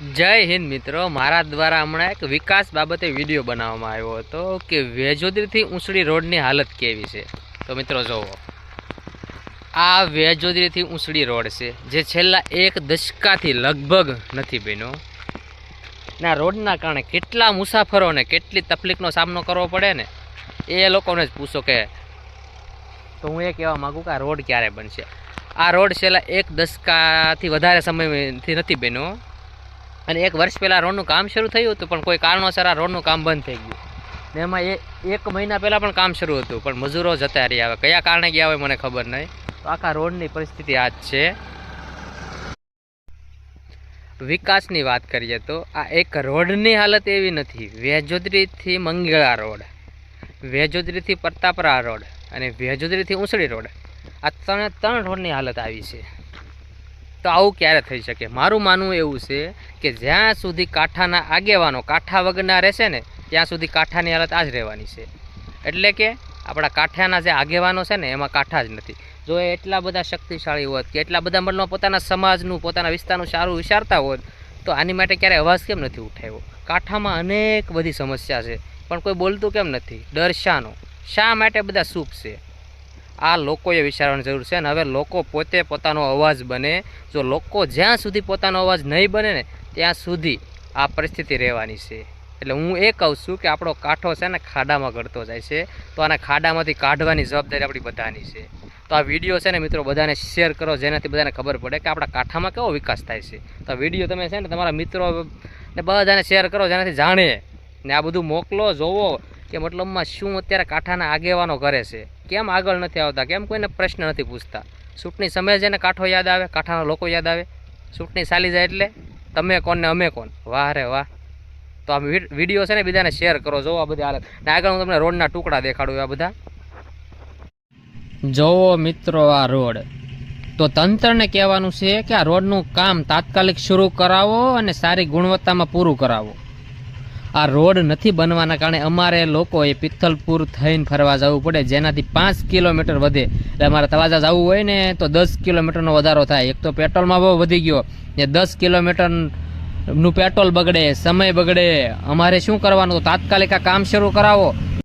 જય હિન્દ મિત્રો, મારા દ્વારા હમણાં એક વિકાસ બાબતે વીડિયો બનાવવામાં આવ્યો હતો કે વેજોદરીથી ઊંસડી રોડની હાલત કેવી છે? તો મિત્રો જુઓ. આ વેજોદરીથી ઊંસડી રોડ છે, જે છેલ્લા એક દશકાથી લગભગ નથી બન્યો. ના, રોડના કારણે કેટલા મુસાફરોને કેટલી તકલીફનો સામનો કરવો પડે ને, એ લોકોને જ પૂછો કે તો હું એ કહેવા માગું કે આ રોડ ક્યારે બનશે? આ રોડ છેલ્લા એક દશકાથી વધારે સમયથી નથી બન્યો. અને એક વર્ષ પહેલાં રોડનું કામ શરૂ થયું હતું, પણ કોઈ કારણોસર આ રોડનું કામ બંધ થઈ ગયું. ને એમાં એ, એક મહિના પહેલાં પણ કામ શરૂ હતું, પણ મજૂરો જતા રહ્યા. હવે કયા કારણે ગયા હોય મને ખબર નહીં. તો આખા રોડની પરિસ્થિતિ આ જ છે. વિકાસની વાત કરીએ તો આ એક રોડની હાલત એવી નથી. વેજોદરીથી મંગળા રોડ, વેજોદરીથી પ્રતાપરા રોડ અને વેજોદરીથી ઊંસળી રોડ. આ ત્રણે ત્રણ રોડની હાલત આવી છે. તો આવું ક્યારે થઈ શકે? મારું માનવું એવું છે કે જ્યાં સુધી કાંઠાના આગેવાનો કાંઠા વગરના રહેશે ને, ત્યાં સુધી કાંઠાની હાલત આ જ રહેવાની છે. એટલે કે આપણા કાંઠાના જે આગેવાનો છે ને, એમાં કાંઠા જ નથી. જો એ એટલા બધા શક્તિશાળી હોત કે એટલા બધા મતલબ પોતાના સમાજનું, પોતાના વિસ્તારનું સારું વિચારતા હોત, તો આની માટે ક્યારે અવાજ કેમ નથી ઉઠાવ્યો? કાંઠામાં અનેક બધી સમસ્યા છે, પણ કોઈ બોલતું કેમ નથી? ડર શાનો શા માટે બધા સૂપ છે? આ લોકોએ વિચારવાની જરૂર છે અને હવે લોકો પોતે પોતાનો અવાજ બને. જો લોકો જ્યાં સુધી પોતાનો અવાજ નહીં બને ને, ત્યાં સુધી આ પરિસ્થિતિ રહેવાની છે. એટલે હું એ કહું છું કે આપણો કાંઠો છે ને ખાડામાં ગળતો જાય છે. તો આને ખાડામાંથી કાઢવાની જવાબદારી આપણી બધાની છે. તો આ વીડિયો છે ને મિત્રો બધાને શેર કરો, જેનાથી બધાને ખબર પડે કે આપણા કાંઠામાં કેવો વિકાસ થાય છે. તો વીડિયો તમે છે ને તમારા મિત્રો ને બધાને શેર કરો, જેનાથી જાણે. ને આ બધું મોકલો, જોવો કે મતલબમાં શું અત્યારે કાંઠાના આગેવાનો કરે છે? કેમ આગળ નથી આવતા? કેમ કોઈને પ્રશ્ન નથી પૂછતા? ચૂંટણી સમય છે ને કાંઠો યાદ આવે, કાંઠાના લોકો યાદ આવે. ચૂંટણી ચાલી જાય એટલે તમે કોણ ને અમે કોણ? વાહ રે વાહ. તો આ વિડ- વીડિયો છે ને બીજાને શેર કરો. જોવો આ બધી હાલત. ને આગળ હું તમને રોડના ટુકડા દેખાડું, આ બધા. જોવો મિત્રો આ રોડ. તો તંત્રને કહેવાનું છે કે આ રોડનું કામ તાત્કાલિક શરૂ કરાવો અને સારી ગુણવત્તામાં પૂરું કરાવો. આ રોડ નથી બનવાના કારણે અમારે લોકોએ પિથલપુર થઈને ફરવા જવું પડે. જેનાથી પાંચ કિલોમીટર વધે. એટલે અમારે તવાજા જવું હોય ને, તો દસ કિલોમીટરનો વધારો થાય. એક તો પેટ્રોલમાં બહુ વધી ગયો. ને દસ કિલોમીટરનું પેટ્રોલ બગડે, સમય બગડે. અમારે શું કરવાનું? તાત્કાલિક કામ શરૂ કરાવો.